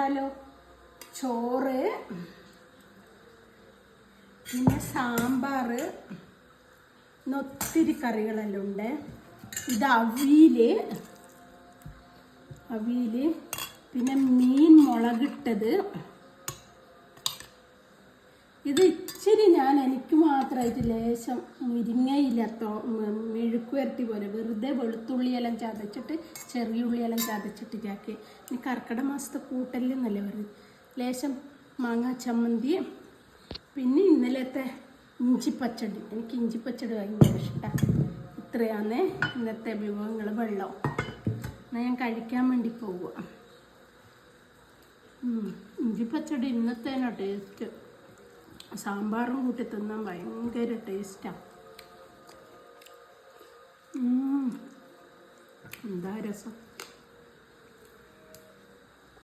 കണ്ടാലോ ചോറ് പിന്നെ സാമ്പാർ ഒത്തിരി കറികളെല്ലാം ഉണ്ട്. ഇത് അവിയിൽ അവിയിൽ പിന്നെ മീൻ മുളകിട്ടത്. ഇത് ഇച്ചിരി ഞാൻ മാത്രമായിട്ട് ലേശം മുരിങ്ങയിലത്തോ മെഴുക്ക് വരട്ടി പോലെ വെറുതെ വെളുത്തുള്ളിയെല്ലാം ചതച്ചിട്ട് ചെറിയ ഉള്ളിയെല്ലാം ചതച്ചിട്ട് ചാക്കി ഇനി കർക്കിടക മാസത്തെ കൂട്ടലെന്നല്ലേ പറയുന്നത്? ലേശം മാങ്ങ ചമ്മന്തി പിന്നെ ഇന്നലത്തെ ഇഞ്ചിപ്പച്ചടി എനിക്ക് ഇഞ്ചിപ്പച്ചടി ഭയങ്കര ഇഷ്ടമാണ് ഇത്രയാണ് ഇന്നത്തെ വിഭവങ്ങൾ വെള്ളം. എന്നാൽ ഞാൻ കഴിക്കാൻ വേണ്ടി പോവുക ഇഞ്ചിപ്പച്ചടി ഇന്നത്തേനോ ടേസ്റ്റ്. സാമ്പാറും കൂട്ടി തിന്നാൻ ഭയങ്കര ടേസ്റ്റാണ് എന്താ രസം?